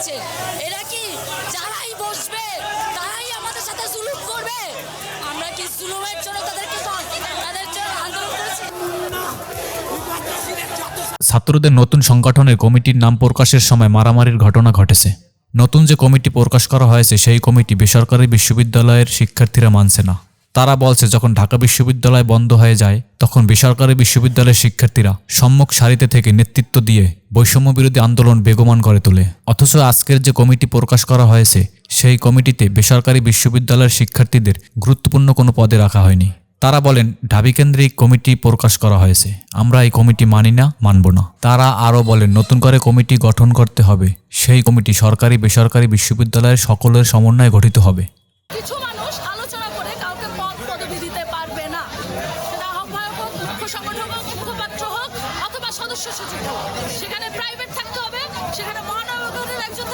হয়েছে এরা কি যারাই বসবে, তারাই আমাদের সাথে জুলুম করবে? আমরা কি জুলুমের জন্য তাদেরকে তাদের জন্য আন্দোলন করেছি? ছাত্রদের নতুন সংগঠনের কমিটির নাম প্রকাশের সময় মারামারির ঘটনা ঘটেছে। নতুন যে কমিটি প্রকাশ করা হয়েছে, সেই কমিটি বেসরকারি বিশ্ববিদ্যালয়ের শিক্ষার্থীরা মানছে না। তারা বলছে, যখন ঢাকা বিশ্ববিদ্যালয় বন্ধ হয়ে যায়, তখন বেসরকারি বিশ্ববিদ্যালয়ের শিক্ষার্থীরা সম্মুখ সারিতে থেকে নেতৃত্ব দিয়ে বৈষম্য বিরোধী আন্দোলন বেগমান করে তোলে। অথচ আজকের যে কমিটি প্রকাশ করা হয়েছে, সেই কমিটিতে বেসরকারি বিশ্ববিদ্যালয়ের শিক্ষার্থীদের গুরুত্বপূর্ণ কোনো পদে রাখা হয়নি। তারা বলেন, ঢাবি কেন্দ্রিক কমিটি প্রকাশ করা হয়েছে। আমরা এই কমিটি মানি না, মানব না। তারা আরও বলেন, নতুন করে কমিটি গঠন করতে হবে। সেই কমিটি সরকারি বেসরকারি বিশ্ববিদ্যালয়ের সকলের সমন্বয়ে গঠিত হবে। সংগঠক হোক মুখপাত্র হোক অথবা সদস্য সচিব হোক, সেখানে প্রাইভেট থাকতে হবে, সেখানে মহানগরের একজন